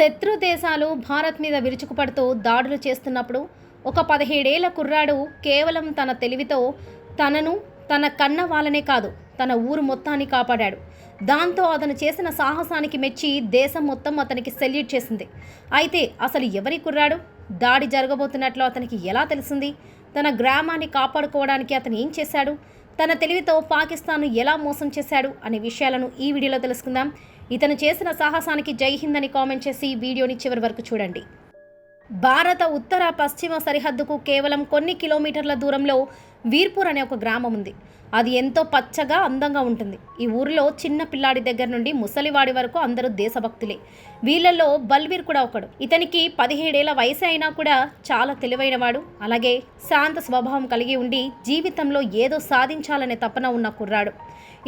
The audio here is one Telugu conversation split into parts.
శత్రు దేశాలు భారత్ మీద విరుచుకుపడుతూ దాడులు చేస్తున్నప్పుడు ఒక పదిహేడేళ్ళ కుర్రాడు కేవలం తన తెలివితో తనను తన కన్న వాళ్ళనే కాదు తన ఊరు మొత్తాన్ని కాపాడాడు. దాంతో అతను చేసిన సాహసానికి మెచ్చి దేశం మొత్తం అతనికి సెల్యూట్ చేసింది. అయితే అసలు ఎవరి కుర్రాడు? దాడి జరగబోతున్నట్లు అతనికి ఎలా తెలిసింది? తన గ్రామాన్ని కాపాడుకోవడానికి అతను ఏం చేశాడు? తన తెలివితో పాకిస్తాన్ను ఎలా మోసం చేశాడు? అనే విషయాలను ఈ వీడియోలో తెలుసుకుందాం. ఇతను చేసిన సాహసానికి జై హింద్ అని కామెంట్ చేసి వీడియోని చివరి వరకు చూడండి. భారత ఉత్తర పశ్చిమ సరిహద్దుకు కేవలం కొన్ని కిలోమీటర్ల దూరంలో వీర్పూర్ అనే ఒక గ్రామం ఉంది. అది ఎంతో పచ్చగా అందంగా ఉంటుంది. ఈ ఊరిలో చిన్న పిల్లాడి దగ్గర నుండి ముసలివాడి వరకు అందరూ దేశభక్తులే. వీళ్ళల్లో బల్వీర్ కూడా ఒకడు. ఇతనికి పదిహేడేళ్ళ వయసు అయినా కూడా చాలా తెలివైనవాడు. అలాగే శాంత స్వభావం కలిగి ఉండి జీవితంలో ఏదో సాధించాలనే తపన ఉన్న కుర్రాడు.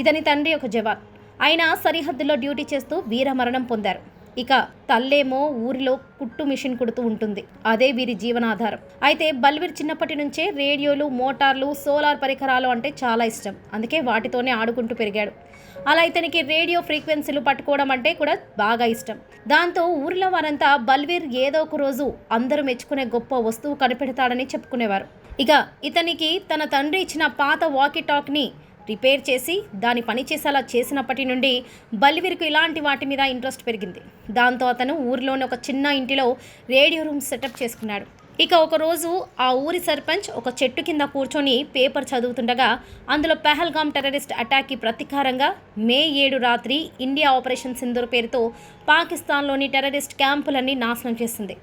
ఇతని తండ్రి ఒక జవాన్. ఆయన సరిహద్దులో డ్యూటీ చేస్తూ వీరమరణం పొందారు. ఇక తల్లేమో ఊరిలో కుట్టు మిషన్ కుడుతూ ఉంటుంది. అదే వీరి జీవనాధారం. అయితే బల్వీర్ చిన్నప్పటి నుంచే రేడియోలు మోటార్లు సోలార్ పరికరాలు అంటే చాలా ఇష్టం. అందుకే వాటితోనే ఆడుకుంటూ పెరిగాడు. అలా ఇతనికి రేడియో ఫ్రీక్వెన్సీలు పట్టుకోవడం అంటే కూడా బాగా ఇష్టం. దాంతో ఊరిలో వారంతా బల్వీర్ ఏదో ఒక రోజు అందరూ మెచ్చుకునే గొప్ప వస్తువు కనిపెడతాడని చెప్పుకునేవారు. ఇక ఇతనికి తన తండ్రి ఇచ్చిన పాత వాకీ టాక్ని రిపేర్ చేసి దాని పని చేసేలా చేసినప్పటి నుండి బల్వీర్కు ఇలాంటి వాటి మీద ఇంట్రెస్ట్ పెరిగింది. దాంతో అతను ఊరిలోని ఒక చిన్న ఇంటిలో రేడియో రూమ్ సెటప్ చేసుకున్నాడు. ఇక ఒకరోజు ఆ ఊరి సర్పంచ్ ఒక చెట్టు కింద కూర్చొని పేపర్ చదువుతుండగా అందులో పెహల్గామ్ టెర్రరిస్ట్ అటాక్కి ప్రతీకారంగా మే ఏడు రాత్రి ఇండియా ఆపరేషన్ సింధూర్ పేరుతో పాకిస్తాన్లోని టెర్రరిస్ట్ క్యాంపులన్నీ నాశనం చేసింది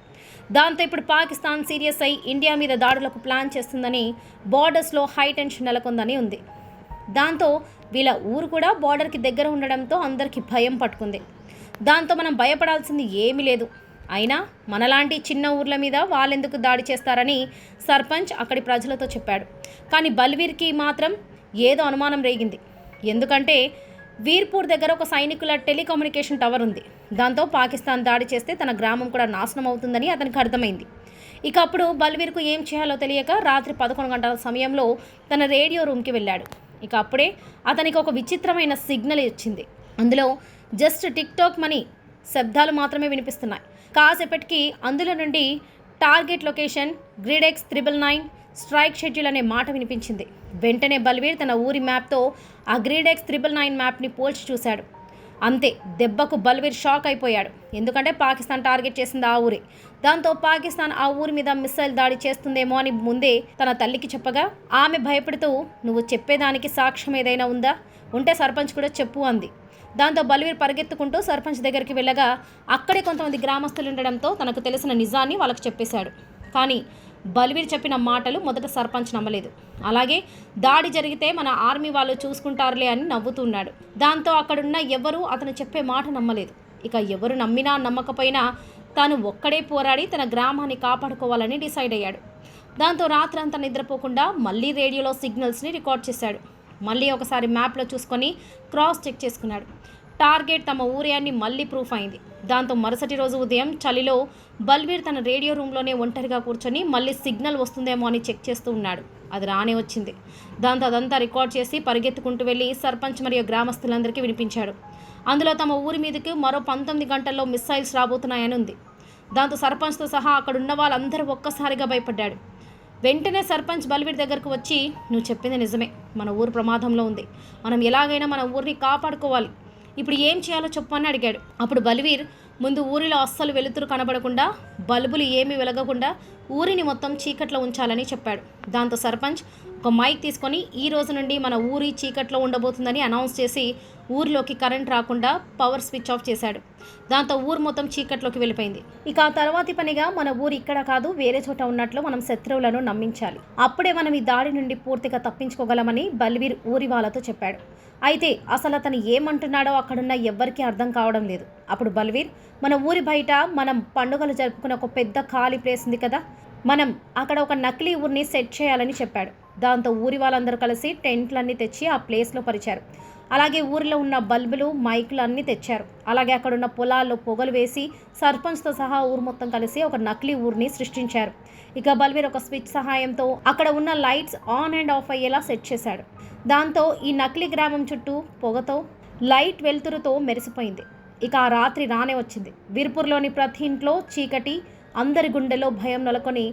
దాంతో ఇప్పుడు పాకిస్తాన్ సీరియస్ అయి ఇండియా మీద దాడులకు ప్లాన్ చేస్తుందని బార్డర్స్లో హై టెన్షన్ నెలకొందని ఉంది. దాంతో వీళ్ళ ఊరు కూడా బార్డర్కి దగ్గర ఉండడంతో అందరికీ భయం పట్టుకుంది. దాంతో మనం భయపడాల్సింది ఏమీ లేదు. అయినా మనలాంటి చిన్న ఊర్ల మీద వాళ్ళెందుకు దాడి చేస్తారని సర్పంచ్ అక్కడి ప్రజలతో చెప్పాడు. కానీ బల్వీర్కి మాత్రం ఏదో అనుమానం రేగింది. ఎందుకంటే వీర్పూర్ దగ్గర ఒక సైనికుల టెలికమ్యూనికేషన్ టవర్ ఉంది. దాంతో పాకిస్తాన్ దాడి చేస్తే తన గ్రామం కూడా నాశనం అవుతుందని అతనికి అర్థమైంది. ఇక అప్పుడు బల్వీర్కు ఏం చేయాలో తెలియక రాత్రి పదకొండు గంటల సమయంలో తన రేడియో రూమ్కి వెళ్ళాడు. ఇక అప్పుడే అతనికి ఒక విచిత్రమైన సిగ్నల్ వచ్చింది అందులో జస్ట్ టిక్ టాక్ మనీ శబ్దాలు మాత్రమే వినిపిస్తున్నాయి. కాసేపటికి అందులో నుండి టార్గెట్ లొకేషన్ గ్రిడెక్స్ త్రిబుల్ నైన్ స్ట్రైక్ షెడ్యూల్ అనే మాట వినిపించింది. వెంటనే బల్వీర్ తన ఊరి మ్యాప్తో ఆ గ్రీడెక్స్ త్రిబుల్ నైన్ మ్యాప్ని పోల్చి చూశాడు. అంతే దెబ్బకు బల్వీర్ షాక్ అయిపోయాడు. ఎందుకంటే పాకిస్తాన్ టార్గెట్ చేసింది ఆ ఊరే. దాంతో పాకిస్తాన్ ఆ ఊరి మీద మిస్సైల్ దాడి చేస్తుందేమో అని ముందే తన తల్లికి చెప్పగా ఆమె భయపడుతూ నువ్వు చెప్పేదానికి సాక్ష్యం ఏదైనా ఉందా? ఉంటే సర్పంచ్ కూడా చెప్పు అంది. దాంతో బల్వీర్ పరిగెత్తుకుంటూ సర్పంచ్ దగ్గరికి వెళ్ళగా అక్కడే కొంతమంది గ్రామస్తులు ఉండడంతో తనకు తెలిసిన నిజాన్ని వాళ్ళకి చెప్పేశాడు. కానీ బలివీర్ చెప్పిన మాటలు మొదట సర్పంచ్ నమ్మలేదు. అలాగే దాడి జరిగితే మన ఆర్మీ వాళ్ళు చూసుకుంటారులే అని నవ్వుతున్నాడు. దాంతో అక్కడున్న ఎవరూ అతను చెప్పే మాట నమ్మలేదు. ఇక ఎవరు నమ్మినా నమ్మకపోయినా తాను ఒక్కడే పోరాడి తన గ్రామాన్ని కాపాడుకోవాలని డిసైడ్ అయ్యాడు. దాంతో రాత్రంతా నిద్రపోకుండా మళ్ళీ రేడియోలో సిగ్నల్స్ని రికార్డ్ చేశాడు. మళ్ళీ ఒకసారి మ్యాప్లో చూసుకొని క్రాస్ చెక్ చేసుకున్నాడు. టార్గెట్ తమ ఊరే అని మళ్ళీ ప్రూఫ్ అయింది. దాంతో మరుసటి రోజు ఉదయం చలిలో బల్వీర్ తన రేడియో రూమ్లోనే ఒంటరిగా కూర్చొని మళ్ళీ సిగ్నల్ వస్తుందేమో అని చెక్ చేస్తూ ఉన్నాడు. అది రానే వచ్చింది. దాంతో అదంతా రికార్డ్ చేసి పరిగెత్తుకుంటూ వెళ్ళి సర్పంచ్ మరియు గ్రామస్తులందరికీ వినిపించాడు. అందులో తమ ఊరి మీదకి మరో పంతొమ్మిది గంటల్లో మిస్సైల్స్ రాబోతున్నాయని ఉంది. దాంతో సర్పంచ్తో సహా అక్కడ ఉన్న వాళ్ళందరూ ఒక్కసారిగా భయపడ్డాడు. వెంటనే సర్పంచ్ బల్వీర్ దగ్గరకు వచ్చి నువ్వు చెప్పింది నిజమే. మన ఊరు ప్రమాదంలో ఉంది. మనం ఎలాగైనా మన ఊరిని కాపాడుకోవాలి. ఇప్పుడు ఏం చేయాలో చెప్పు అని అడిగాడు. అప్పుడు బలివీర్ ముందు ఊరిలో అస్సలు వెలుతురు కనబడకుండా బల్బులు ఏమీ వెలగకుండా ఊరిని మొత్తం చీకట్లో ఉంచాలని చెప్పాడు. దాంతో సర్పంచ్ ఒక మైక్ తీసుకొని ఈ రోజు నుండి మన ఊరి చీకట్లో ఉండబోతుందని అనౌన్స్ చేసి ఊరిలోకి కరెంట్ రాకుండా పవర్ స్విచ్ ఆఫ్ చేశాడు. దాంతో ఊరు మొత్తం చీకట్లోకి వెళ్ళిపోయింది. ఇక ఆ తర్వాతి పనిగా మన ఊరు ఇక్కడ కాదు వేరే చోట ఉన్నట్లు మనం శత్రువులను నమ్మించాలి. అప్పుడే మనం ఈ దాడి నుండి పూర్తిగా తప్పించుకోగలమని బల్వీర్ ఊరి వాళ్ళతో చెప్పాడు. అయితే అసలు అతను ఏమంటున్నాడో అక్కడున్న ఎవ్వరికీ అర్థం కావడం లేదు. అప్పుడు బల్వీర్ మన ఊరి బయట మనం పండుగలు జరుపుకునే ఒక పెద్ద ఖాళీ ప్లేస్ ఉంది కదా మనం అక్కడ ఒక నకిలీ ఊరిని సెట్ చేయాలని చెప్పాడు. దాంతో ఊరి వాళ్ళందరూ కలిసి టెంట్లన్నీ తెచ్చి ఆ ప్లేస్లో పరిచారు. అలాగే ఊరిలో ఉన్న బల్బులు మైకులు అన్నీ తెచ్చారు. అలాగే అక్కడ ఉన్న పొలాల్లో పొగలు వేసి సర్పంచ్తో సహా ఊరు మొత్తం కలిసి ఒక నకిలీ ఊరిని సృష్టించారు. ఇక బల్వీర్ ఒక స్విచ్ సహాయంతో అక్కడ ఉన్న లైట్స్ ఆన్ అండ్ ఆఫ్ అయ్యేలా సెట్ చేశాడు. దాంతో ఈ నకిలీ గ్రామం చుట్టూ పొగతో లైట్ వెలుతురుతో మెరిసిపోయింది. ఇక ఆ రాత్రి రానే వచ్చింది. వీర్పూర్లోని ప్రతి ఇంట్లో చీకటి అందరి గుండెలో భయం నెలకొని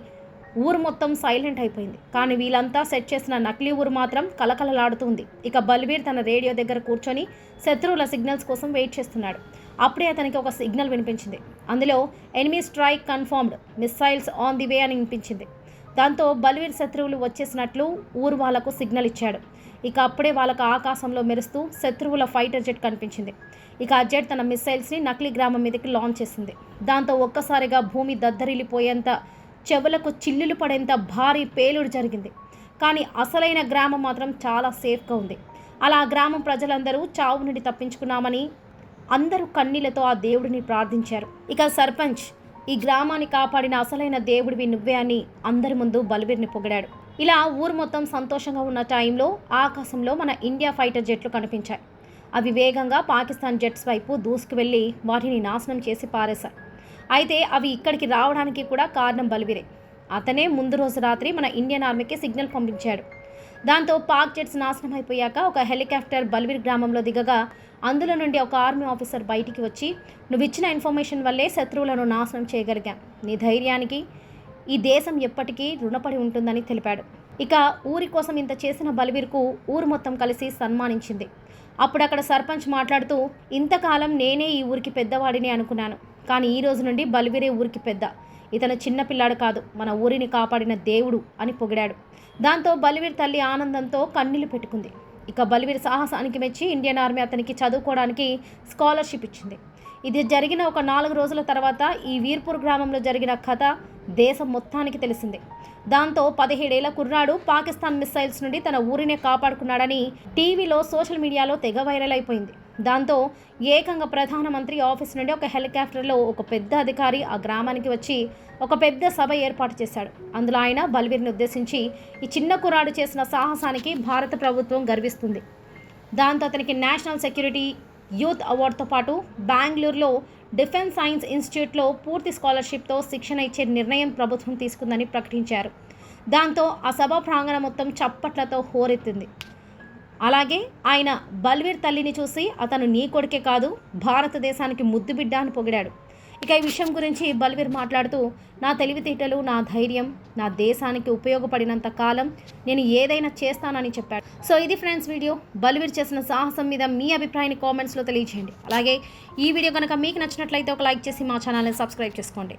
ఊరు మొత్తం సైలెంట్ అయిపోయింది. కానీ వీళ్ళంతా సెట్ చేసిన నకిలీ ఊరు మాత్రం కలకలలాడుతుంది ఇక బల్వీర్ తన రేడియో దగ్గర కూర్చొని శత్రువుల సిగ్నల్స్ కోసం వెయిట్ చేస్తున్నాడు. అప్పుడే అతనికి ఒక సిగ్నల్ వినిపించింది. అందులో enemy strike confirmed missiles on the way అని వినిపించింది. దాంతో బల్వీర్ శత్రువులు వచ్చేసినట్లు ఊరు వాళ్ళకు సిగ్నల్ ఇచ్చాడు. ఇక అప్పుడే వాళ్ళకు ఆకాశంలో మెరుస్తూ శత్రువుల ఫైటర్ జెట్ కనిపించింది. ఇక ఆ జెట్ తన మిస్సైల్స్ని నకిలీ గ్రామం మీదకి లాంచ్ చేసింది. దాంతో ఒక్కసారిగా భూమి దద్దరిల్లిపోయేంత చెవులకు చిల్లులు పడేంత భారీ పేలుడు జరిగింది. కానీ అసలైన గ్రామం మాత్రం చాలా సేఫ్గా ఉంది. అలా ఆ గ్రామం ప్రజలందరూ చావు నుండి తప్పించుకున్నామని అందరూ కన్నీళ్ళతో ఆ దేవుడిని ప్రార్థించారు. ఇక సర్పంచ్ ఈ గ్రామాన్ని కాపాడిన అసలైన దేవుడివి నువ్వే అని అందరి ముందు బల్బీర్ని పొగిడాడు. ఇలా ఊరు మొత్తం సంతోషంగా ఉన్న టైంలో ఆకాశంలో మన ఇండియా ఫైటర్ జెట్లు కనిపించాయి. అవి వేగంగా పాకిస్తాన్ జెట్స్ వైపు దూసుకువెళ్ళి వాటిని నాశనం చేసి పారేశాయి. అయితే అవి ఇక్కడికి రావడానికి కూడా కారణం బలివిరే అతనే ముందు రోజు రాత్రి మన ఇండియన్ ఆర్మీకి సిగ్నల్ పంపించాడు. దాంతో పాక్ జెట్స్ నాశనం అయిపోయాక ఒక హెలికాప్టర్ బల్వీర్ గ్రామంలో దిగగా అందులో నుండి ఒక ఆర్మీ ఆఫీసర్ బయటికి వచ్చి నువ్వు ఇచ్చిన ఇన్ఫర్మేషన్ వల్లే శత్రువులను నాశనం చేయగలిగాం. నీ ధైర్యానికి ఈ దేశం ఎప్పటికీ రుణపడి ఉంటుందని తెలిపాడు. ఇక ఊరి కోసం ఇంత చేసిన బలివీరుకు ఊరు మొత్తం కలిసి సన్మానించింది. అప్పుడు అక్కడ సర్పంచ్ మాట్లాడుతూ ఇంతకాలం నేనే ఈ ఊరికి పెద్దవాడిని అనుకున్నాను. కానీ ఈ రోజు నుండి బలివీరే ఊరికి పెద్ద. ఇతను చిన్నపిల్లాడు కాదు. మన ఊరిని కాపాడిన దేవుడు అని పొగిడాడు. దాంతో బలివీర్ తల్లి ఆనందంతో కన్నీళ్ళు పెట్టుకుంది. ఇక బలివీర్ సాహసానికి మెచ్చి ఇండియన్ ఆర్మీ అతనికి చదువుకోవడానికి స్కాలర్షిప్ ఇచ్చింది. ఇది జరిగిన ఒక నాలుగు రోజుల తర్వాత ఈ వీర్పూర్ గ్రామంలో జరిగిన కథ దేశం మొత్తానికి తెలిసింది. దాంతో పదిహేడేళ్ళ కుర్రాడు పాకిస్తాన్ మిస్సైల్స్ నుండి తన ఊరినే కాపాడుకున్నాడని టీవీలో సోషల్ మీడియాలో తెగ వైరల్ అయిపోయింది. దాంతో ఏకంగా ప్రధానమంత్రి ఆఫీస్ నుండి ఒక హెలికాప్టర్లో ఒక పెద్ద అధికారి ఆ గ్రామానికి వచ్చి ఒక పెద్ద సభ ఏర్పాటు చేశాడు. అందులో ఆయన బల్వీర్ని ఉద్దేశించి ఈ చిన్న కురాడు చేసిన సాహసానికి భారత ప్రభుత్వం గర్విస్తుంది. దాంతో అతనికి నేషనల్ సెక్యూరిటీ యూత్ అవార్డుతో పాటు బెంగళూరులో డిఫెన్స్ సైన్స్ ఇన్స్టిట్యూట్లో పూర్తి స్కాలర్షిప్తో శిక్షణ ఇచ్చే నిర్ణయం ప్రభుత్వం తీసుకుందని ప్రకటించారు. దాంతో ఆ సభ ప్రాంగణం మొత్తం చప్పట్లతో హోరెత్తింది. అలాగే ఆయన బల్వీర్ తల్లిని చూసి అతను నీ కొడుకే కాదు భారతదేశానికి ముద్దుబిడ్డ అని పొగిడాడు. ఇక ఈ విషయం గురించి బల్వీర్ మాట్లాడుతూ నా తెలివితేటలు నా ధైర్యం నా దేశానికి ఉపయోగపడినంత కాలం నేను ఏదైనా చేస్తానని చెప్పాడు. సో ఇది ఫ్రెండ్స్ వీడియో. బల్వీర్ చేసిన సాహసం మీద మీ అభిప్రాయాన్ని కామెంట్స్లో తెలియజేయండి అలాగే ఈ వీడియో కనుక మీకు నచ్చినట్లయితే ఒక లైక్ చేసి మా ఛానల్ని సబ్స్క్రైబ్ చేసుకోండి.